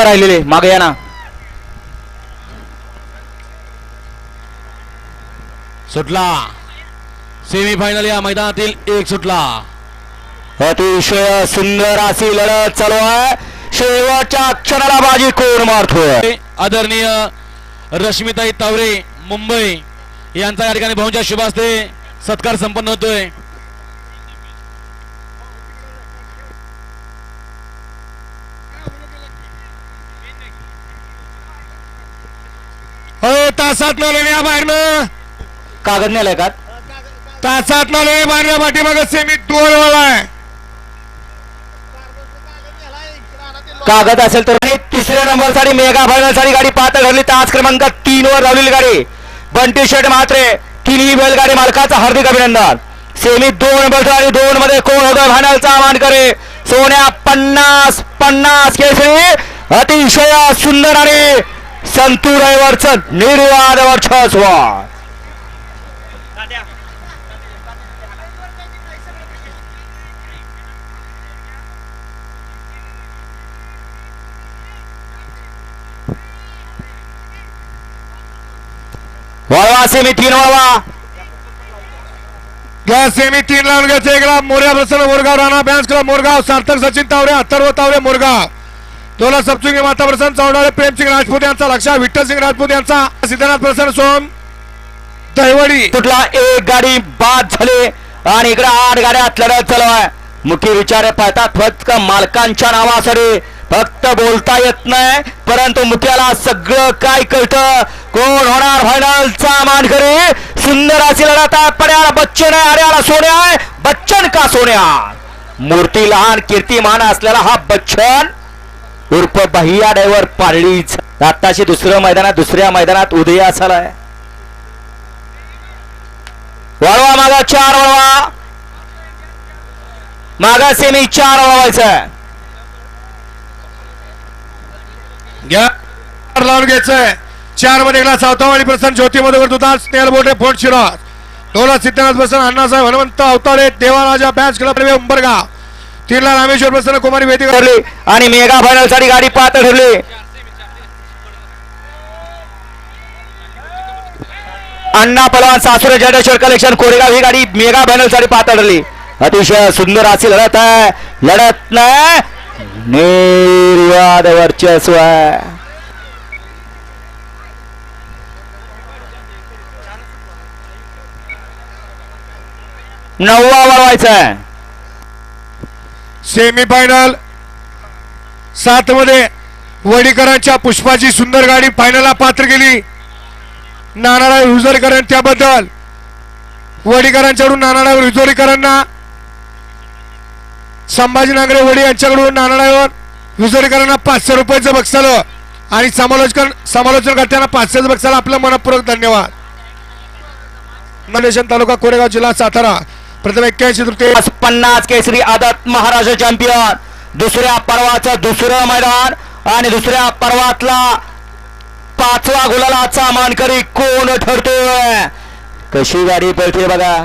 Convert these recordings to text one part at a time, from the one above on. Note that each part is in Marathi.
उभं राहिलेले मागे या ना. सुटला. सेमीफायनल या मैदानातील एक सुटला. अतिशय सुंदर अशी लढत चालू आहे. शेवटच्या क्षणाला बाजी कोण मारतोय? आदरणीय रश्मिताई तावरे मुंबई. यांचा या ठिकाणी भाऊंच्या शुभ हस्ते सत्कार संपन्न होतोय. तासात या बाहेरनं. कागद नेलाय का? तासात बाहेरनं. पाठीमागं सेमी दोन आहे. कागद असेल तर तिसऱ्या नंबरसाठी मेगा फायनलसाठी गाडी पात्र ठरली तास क्रमांक तीन वर लावलेली गाडी. बंटी शेट मात्रे तिन्ही बैलगाडी मालकाचं हार्दिक अभिनंदन. सेमी दोन नंबर आणि दोन मध्ये कोण होतं? फायनलचा मान करे. सोन्या पन्नास पन्नास केसरी अतिशय सुंदर आणि संतुराईवरच निर्वाद वर्चस्व. वळवा सेमी तीन वळवा. घ्या सेमी तीन लावून घ्यायचे एक मोर्या प्रसन्न मोरगाव राणा बॅन्स क्लब मोरगाव सार्थक सचिन तावरे अथर्व तावरे मोरगाव. दोला सप्तुंगी माता प्रसन्न चौडाळे प्रेमसिंग राजपूत यांचा लक्ष विठ्ठल सिंग राजपूत यांचा सिद्धनाथ प्रसन्न सोम दहिवडी. तुटला एक गाडी बाद झाली. आणि इकडे आठ गाड्या लढत चालू आहे मुख्य विचार पाहतात फक्त मालकांच्या नावासाठी. फक्त बोलता येत नाही परंतु मुख्याला सगळं काय कळतं? कोण होणार फायनलचा मानकरी? सुंदर अशी लढत आहे पड्याला बच्चन आहे अड्याला सोन्या आहे. बच्चन का सोन्या? मूर्ती लहान कीर्तिमान असलेला हा बच्चन उर्फ बहिया डायव्हर पारळीच आत्ताशी दुसरं मैदानात दुसऱ्या मैदानात उदय असालाय वळवा मागा चार वळवा. मागा सेमी चार वळवायचं. घ्या. लावून घ्यायचंय. चारमध्ये गेला सावतावाडी प्रसन्न ज्योती मधुकर दुधास स्नेहल बोटे फोन शिरा डोला सिद्धनाथ प्रसन्न अण्णासाहेब हनुमंत अवताडे देवाराजा बॅच क्लब उंबरगाव. तीनला रामेश्वर प्रसन्न कुमारी वेदी ठरली आणि मेगा फायनलसाठी गाडी पात्र ठरली. अण्णा पलवान सासुरे जडेश्वर कलेक्शन कोरेगाव ही गाडी मेगा फायनलसाठी पात्र ठरली. अतिशय सुंदर अशी लढत आहे. लढत निर्वाद वर्चस्व आहे. नववा वळवायचा आहे. सेमीफायनल. सात मध्ये वडीकरांच्या पुष्पाची सुंदर गाडी फायनलला पात्र केली. नानाराय हुजरकरांनी त्याबद्दल. वडीकरांच्याकडून नानाराय हुजरीकरांना. संभाजी नांगरे वडी यांच्याकडून नानारायवर हुजरीकरांना पाचशे रुपयाचं बक्षालं आणि समालोचन समालोचन करताना पाचशेच बक्षाला आपलं मनपूर्वक धन्यवाद. मनेशन तालुका कोरेगाव जिल्हा सातारा. प्रथम एक्क्याऐंशी तृतीय. पन्नास केसरी आदत महाराष्ट्र चॅम्पियन. दुसऱ्या पर्वाचं दुसरं मैदान आणि दुसऱ्या पर्वातला पाचवा गुलालाचा मानकरी कोण ठरतोय? कशी गाडी पळते बघा.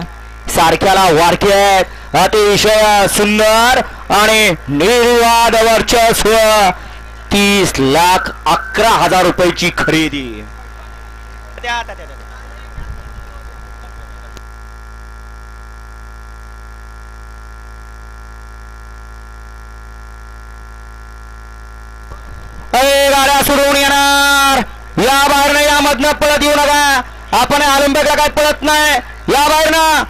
सारख्याला वारके आहेत. अतिशय सुंदर आणि निर्वाद वर्चस्व. तीस लाख अकरा हजार रुपयाची खरेदी. यामधनं पळत येऊ नका. आपण आलंबेकला काय पळत नाही. या बाहेरनं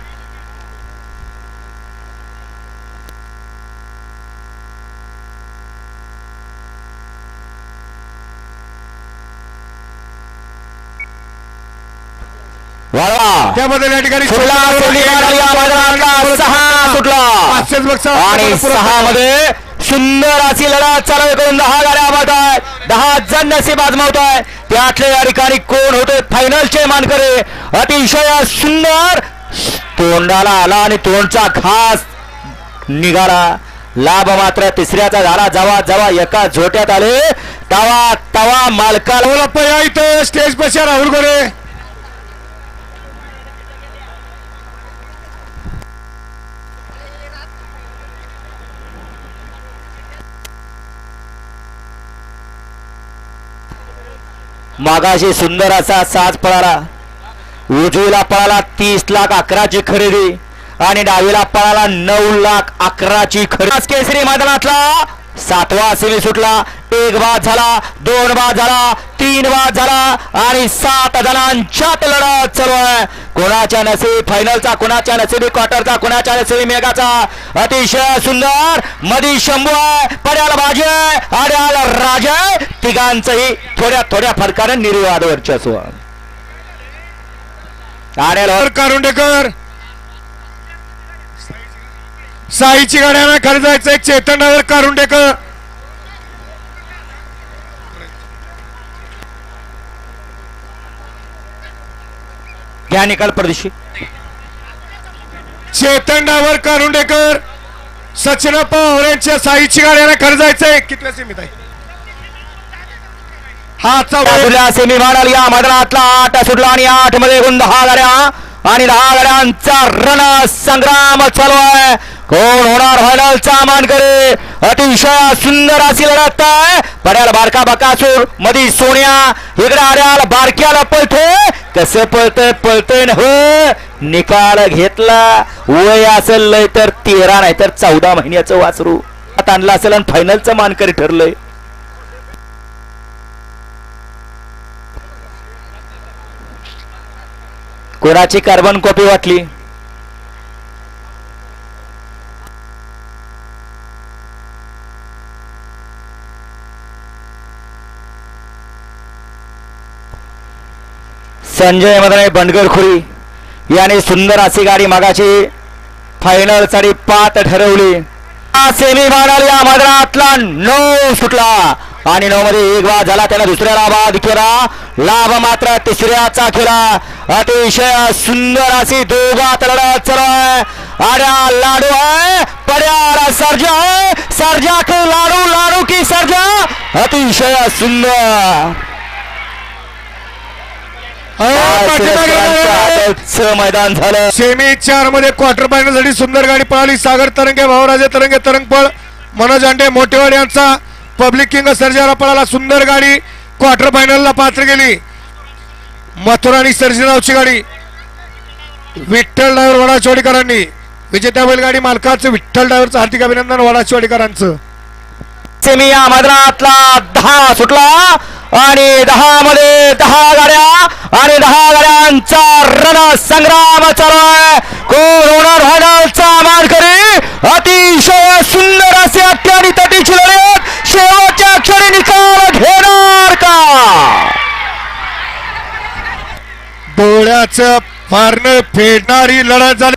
वळवा. त्याबद्दल या ठिकाणी सहा आणि मध्ये सुंदर अशी लढत चालू करून दहा गाड्या बाद आहेत दहा जण नशीब आजमावत आहे. त्यातले या ठिकाणी कोण होते फायनलचे मानकरे अतिशय सुंदर. तोंडाला आला आणि तोंडचा घास निघाला लाभ मात्र तिसऱ्याचा झाला. जवा जवा एका झोट्यात आले. तवा तवा मालकाला स्टेजपेक्षा राहुल गोरे. मागाशी सुंदर असा साज पळाला. उजवीला पळाला तीस लाख अकराची खरेदी आणि डावीला पळाला नऊ लाख अकराची खरेदी. केसरी मैदानातला सातवा सेमी सुटला. एक बाद झाला दोन बाद झाला. तीन बाद झाला आणि सात जणांच्यात लढत चालू आहे. कोणाच्या नसीब फायनलचा कोणाच्या नसीबी क्वार्टरचा कोणाच्या नसीबी मेगाचा अतिशय सुंदर मधी शंभू आहे पड्याला बाजी आहे आड्याला राजा आहे. तिघांचंही थोड्या थोड्या फरकाने निर्वाद वर्चस्व. हो. कारुंडेकर साईची गाड्याला खरेदायचं जायचं एक चेतन ड्रायव्हर कारुंडेकर घ्या निकाल परदेशी. चेतन ड्रायव्हर कारुंडेकर सचिन पवार यांच्या साईची गाड्याला खाली जायचंय. कितव्या सीमित आहे? हा चौदा सेमी माडाल या मैदानातला आठ सुटला आणि आठमध्ये एकूण दहा गाड्या आणि दहा गाड्यांचा रण संग्राम चालू आहे. कोण होणार फायनलचा मानकरी अतिशय सुंदर अशी लढत आहे. पड्याला बारका बकासूर मधी सोन्या इकडे आड्याला बारक्याला पळतोय. कसं पळतंय पळतंय न हो. निकाल घेतला. वय असेल लय तर तेरा नाही तर चौदा महिन्याचं वासरू. आता आणलं असेल आणि फायनलचं मानकरी ठरलंय. कोणाची कार्बन कॉपी वाटली? संजय मदने बंडगर खुरी याने सुंदर अशी गाडी मागाची. फायनलसाठी पात ठरवली. सेमी फायनल या मैदानातला नऊ सुटला. आणि नऊ मध्ये एक बाद झाला. त्याला दुसऱ्याला बाद केला. लाभ मात्र तिसऱ्याचा केला. अतिशय सुंदर अशी दोघात लढत चालू आहे आड्या लाडू आहे. पड्याला सर्जा आहे. सर्जा की लाडू लाडू की सर्जा. अतिशय सुंदर. मैदान झालं. सेमी चारमध्ये क्वार्टर फायनलसाठी सुंदर गाडी पळाली. सागर तरंगे भाऊराजे तरंगे तरंगपळ मनोज अंडे मोटेवाड यांचा पब्लिक किंग सर्जाला पळाला. सुंदर गाडी क्वार्टर फायनलला पात्र गेली. मथुरा आणि सर्जीरावची गाडी. विठ्ठल ड्रायव्हर वडाचवाडीकरांनी. विजेत्या बैलगाडी मालकाचं विठ्ठल ड्रायव्हरचं हार्दिक अभिनंदन वडाचवाडीकरांचं. सेमी या मैदानातला दहा सुटला. आणि दहा मध्ये दहा गाड्या आणि दहा गाड्यांचा रण संग्राम चालू आहे. कोण होणार फायनलचा मानकरी अतिशय सुंदर असे अत्यानी तटीची लढत शेवटच्या क्षणी निकाल घेणार का? डोळ्याचं फारनं फेडणारी लढत झाली.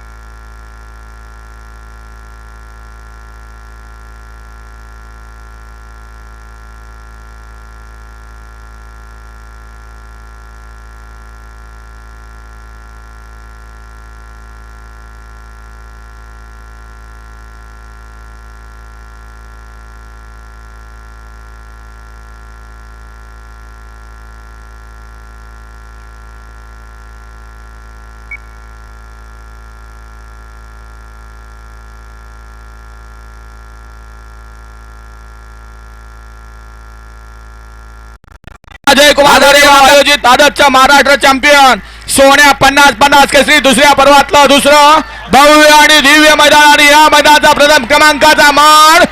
अजय कुमार आयोजित आदतचा महाराष्ट्र चॅम्पियन. सोन्या पन्नास पन्नास केसरी दुसऱ्या पर्वातलं दुसरं. भव्य आणि दिव्य मैदान आणि या मैदानाचा प्रथम क्रमांकाचा मान?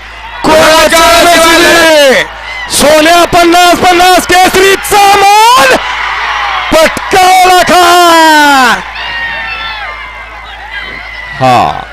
सोन्या पन्नास पन्नास केसरीचा मान पटकावला खा हा.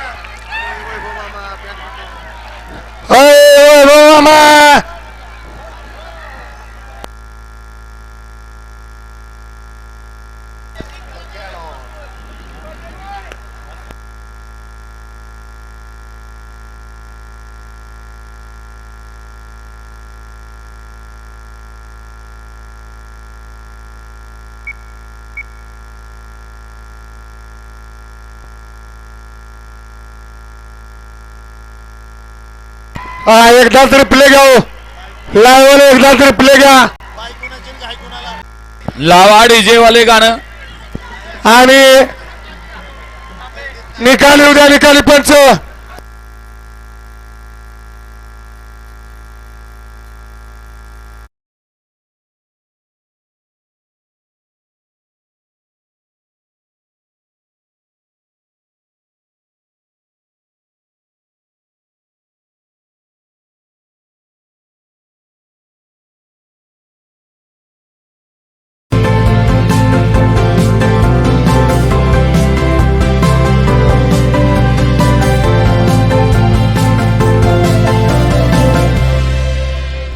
हा एकदा तरी प्ले घ्या लाईव्ह एकदा तरी प्ले घ्या. लावा डीजे वाले गाणं. आणि निकाली उद्या निकाली पंच.